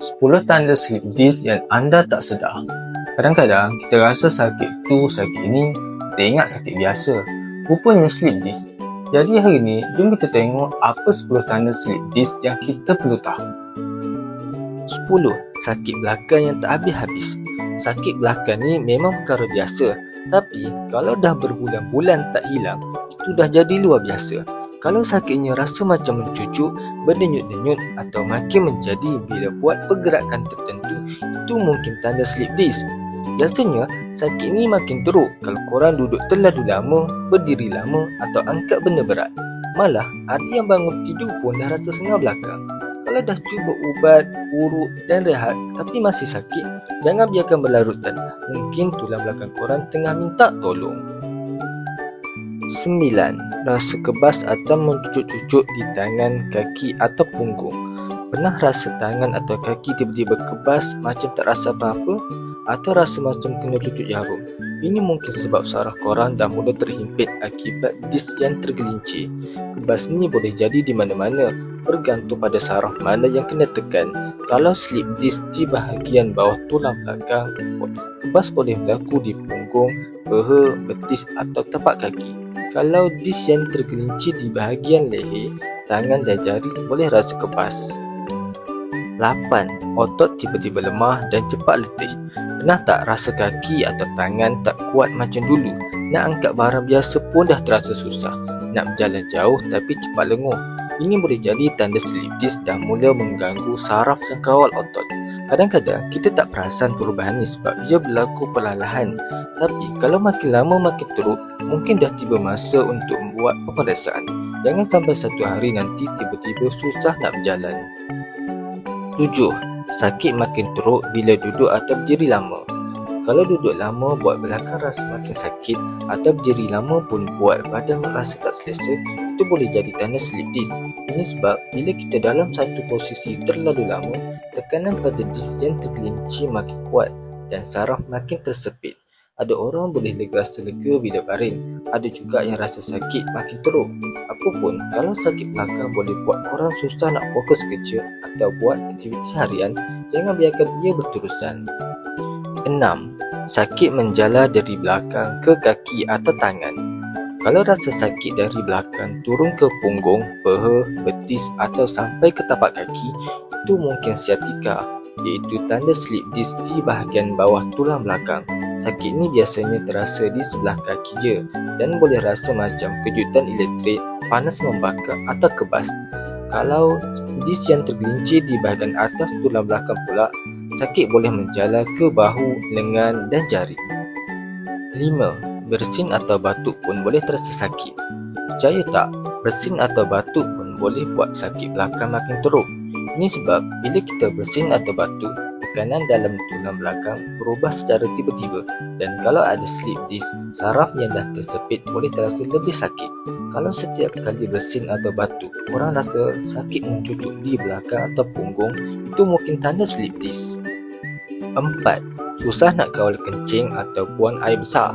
10 tanda slip disc yang anda tak sedar. Kadang-kadang kita rasa sakit tu sakit ini, kita ingat sakit biasa. Rupanya slip disc. Jadi hari ini, jom kita tengok apa 10 tanda slip disc yang kita perlu tahu. 10. Sakit belakang yang tak habis-habis. Sakit belakang ni memang perkara biasa. Tapi kalau dah berbulan-bulan tak hilang, itu dah jadi luar biasa. Kalau sakitnya rasa macam mencucuk, berdenyut-denyut atau makin menjadi bila buat pergerakan tertentu, itu mungkin tanda slip disc. Biasanya, sakit ni makin teruk kalau korang duduk terlalu lama, berdiri lama atau angkat benda berat. Malah, ada yang bangun tidur pun dah rasa sengal belakang. Kalau dah cuba ubat, urut dan rehat tapi masih sakit, jangan biarkan berlarutan. Mungkin tulang belakang korang tengah minta tolong. 9. Rasa kebas atau mencucuk-cucuk di tangan, kaki atau punggung. Pernah rasa tangan atau kaki tiba-tiba kebas macam tak rasa apa-apa atau rasa macam kena cucuk jarum. Ini mungkin sebab saraf korang dah mula terhimpit akibat disk yang tergelincir. Kebas ni boleh jadi di mana-mana bergantung pada saraf mana yang kena tekan. Kalau slip disc di bahagian bawah tulang belakang, kebas boleh berlaku di punggung, peha, betis atau tapak kaki. Kalau disk yang tergelincir di bahagian leher, tangan dan jari boleh rasa kebas. 8. Otot tiba-tiba lemah dan cepat letih. Pernah tak rasa kaki atau tangan tak kuat macam dulu? Nak angkat barang biasa pun dah terasa susah. Nak berjalan jauh tapi cepat lenguh. Ini boleh jadi tanda slip disc dah mula mengganggu saraf dan kawal otot. Kadang-kadang kita tak perasan perubahan ini sebab ia berlaku perlahan. Tapi kalau makin lama makin teruk, mungkin dah tiba masa untuk membuat pemeriksaan. Jangan sampai satu hari nanti tiba-tiba susah nak berjalan. 7. Sakit makin teruk bila duduk atau berdiri lama. Kalau duduk lama buat belakang rasa makin sakit atau berdiri lama pun buat badan rasa tak selesa, itu boleh jadi tanda slip disc. Ini sebab bila kita dalam satu posisi terlalu lama, tekanan pada disc yang tergelincir makin kuat dan saraf makin tersepit. Ada orang boleh rasa lega bila baring. Ada juga yang rasa sakit makin teruk. Apapun, kalau sakit belakang boleh buat korang susah nak fokus kerja atau buat aktiviti harian, jangan biarkan ia berterusan. 6. Sakit menjala dari belakang ke kaki atau tangan. Kalau rasa sakit dari belakang turun ke punggung, peha, betis atau sampai ke tapak kaki, itu mungkin siatika iaitu tanda slip disc di bahagian bawah tulang belakang. Sakit ni biasanya terasa di sebelah kaki je dan boleh rasa macam kejutan elektrik, panas membakar atau kebas. Kalau disc yang tergelincir di bahagian atas tulang belakang pula, sakit boleh menjala ke bahu, lengan dan jari. 5. Bersin atau batuk pun boleh terasa sakit. Percaya tak, bersin atau batuk pun boleh buat sakit belakang makin teruk. Ini sebab bila kita bersin atau batuk, tekanan dalam tulang belakang berubah secara tiba-tiba dan kalau ada slip disc, saraf yang dah tersepit boleh terasa lebih sakit. Kalau setiap kali bersin atau batuk, orang rasa sakit mencucuk di belakang atau punggung, itu mungkin tanda slip disc. 4. Susah nak kawal kencing atau buang air besar.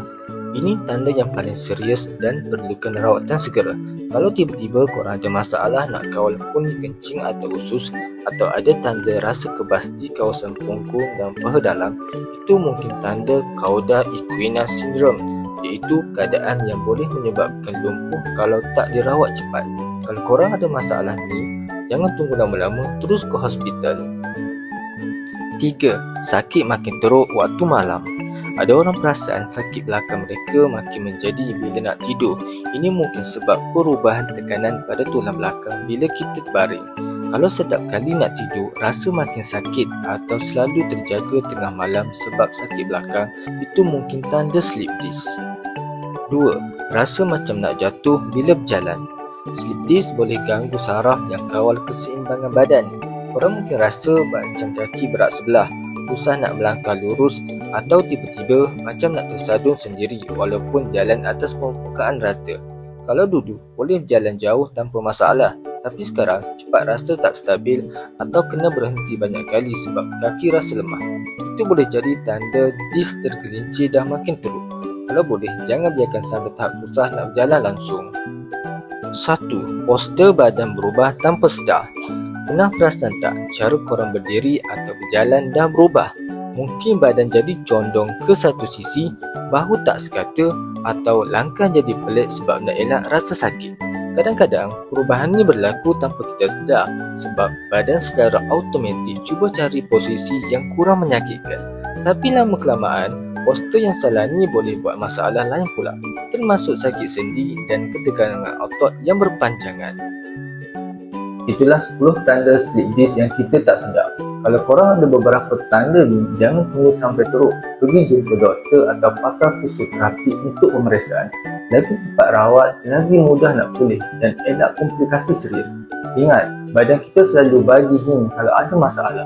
Ini tanda yang paling serius dan perlukan rawatan segera. Kalau tiba-tiba korang ada masalah nak kawal puni kencing atau usus atau ada tanda rasa kebas di kawasan punggung dan paha dalam, itu mungkin tanda Cauda equina syndrome iaitu keadaan yang boleh menyebabkan lumpuh kalau tak dirawat cepat. Kalau korang ada masalah ni, jangan tunggu lama-lama, terus ke hospital. 3. Sakit makin teruk waktu malam. Ada orang perasan sakit belakang mereka makin menjadi bila nak tidur. Ini mungkin sebab perubahan tekanan pada tulang belakang bila kita terbaring. Kalau setiap kali nak tidur, rasa makin sakit atau selalu terjaga tengah malam sebab sakit belakang, itu mungkin tanda slip disc. 2. Rasa macam nak jatuh bila berjalan. Slip disc boleh ganggu saraf yang kawal keseimbangan badan. Orang mungkin rasa macam kaki berat sebelah, susah nak melangkah lurus atau tiba-tiba macam nak tersadung sendiri walaupun jalan atas permukaan rata. Kalau duduk, boleh berjalan jauh tanpa masalah. Tapi sekarang, cepat rasa tak stabil atau kena berhenti banyak kali sebab kaki rasa lemah. Itu boleh jadi tanda dis tergelincir dah makin teruk. Kalau boleh, jangan biarkan sampai tahap susah nak berjalan langsung. 1. Poster badan berubah tanpa sedar Pernah perasan tak cara korang berdiri atau berjalan dah berubah? Mungkin badan jadi condong ke satu sisi, bahu tak sekata atau langkah jadi pelik sebab nak elak rasa sakit. Kadang-kadang, perubahan ni berlaku tanpa kita sedar sebab badan secara automatik cuba cari posisi yang kurang menyakitkan. Tapi lama kelamaan, postur yang salah ni boleh buat masalah lain pula, termasuk sakit sendi dan ketegangan otot yang berpanjangan. Itulah 10 tanda slip disc yang kita tak sedar. Kalau korang ada beberapa tanda ni, jangan tunggu sampai teruk. Pergi jumpa doktor atau pakar fisioterapi untuk pemeriksaan. Lagi cepat rawat, lagi mudah nak pulih dan elak komplikasi serius. Ingat, badan kita selalu bagi hint kalau ada masalah.